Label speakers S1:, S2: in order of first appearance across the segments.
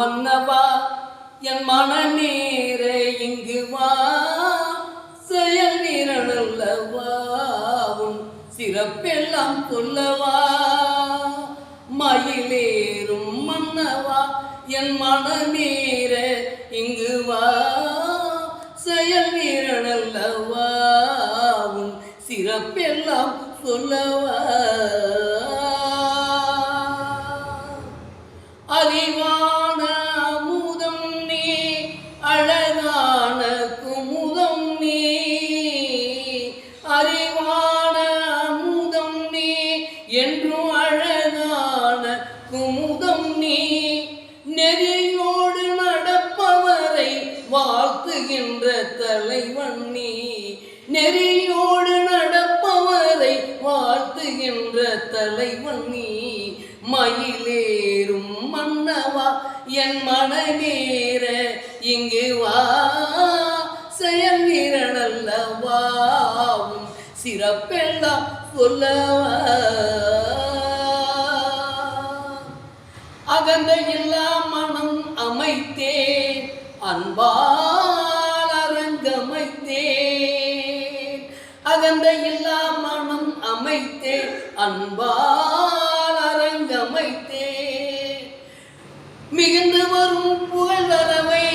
S1: மன்னவா என் மன நீரை இங்கு வா. செயல் வீரனல்லவா உன் சிறப்பெல்லாம் சொல்லவா. மயிலேறும் மன்னவா என் மன மனநேர இங்கு வா. செயல் வீரனல்லவா உன் சிறப்பெல்லாம் சொல்லவா. குமுதம் நீ நெறியோடு நடப்பவரை வாழ்த்துகின்ற தலைவன் நீ நெறியோடு நடப்பவரை வாழ்த்துகின்ற தலைவன் நீ மயிலேறும் மன்னவா என் மனநேர இங்கு வா. செயல் வீரனல்லவா சிறப்பெல்லாம் சொல்லவா. அகந்த இல்லா மனம் அமைத்தே அன்பால் அரங்கமைத்தேன் அகந்த இல்லா மனம் அமைத்தே அன்பால் அரங்கமைத்தேன் மிகுந்து வரும் புகழறவை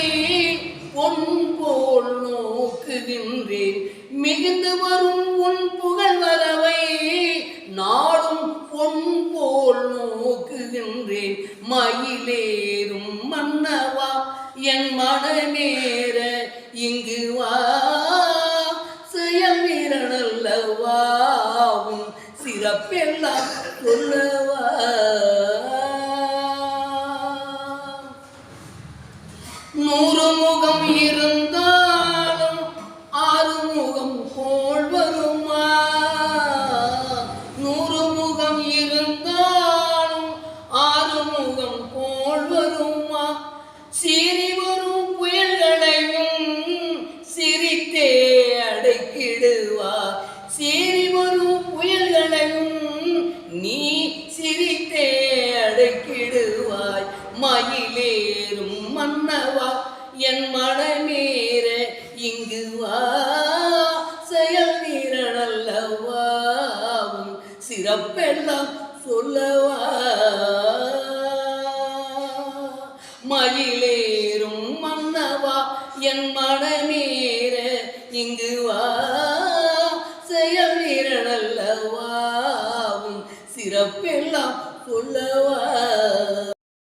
S1: பொன் போல் நோக்குகின்றேன். மிகுந்து வரும் உன் புகழ் பொன் போல் நோக்குகின்றேன். மயிலேறும் மன்னவா என் மனமேற இங்கு வா. செயல் வீரனல்லவா சிறப்பெல்லாம் சொல்லவா. நூறு முகம் இருந்தாலும் சீறி வரும் புயல்களையும் சிரித்தே அடைக்கிடுவா. சீறி வரும் புயல்களையும் நீ சிரித்தே அடைக்கிடுவாய். மயிலேறும் மன்னவா என் மனமேற இங்கு வா. செயல் வீரனல்லவா சிறப்பெல்லாம் சொல்லவா. மனமீர இங்கு வா. செயல் வீரனல்லவாவும் சிறப்பெல்லாம் சொல்லவா.